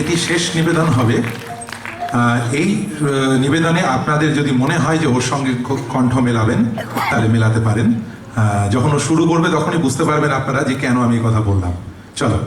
এটি শেষ নিবেদন হবে। এই নিবেদনে আপনাদের যদি মনে হয় যে ওর সঙ্গে কণ্ঠ মেলাবেন, তাহলে মেলাতে পারেন। যখন ও শুরু করবে, তখনই বুঝতে পারবেন আপনারা যে কেন আমি কথা বললাম। চলো।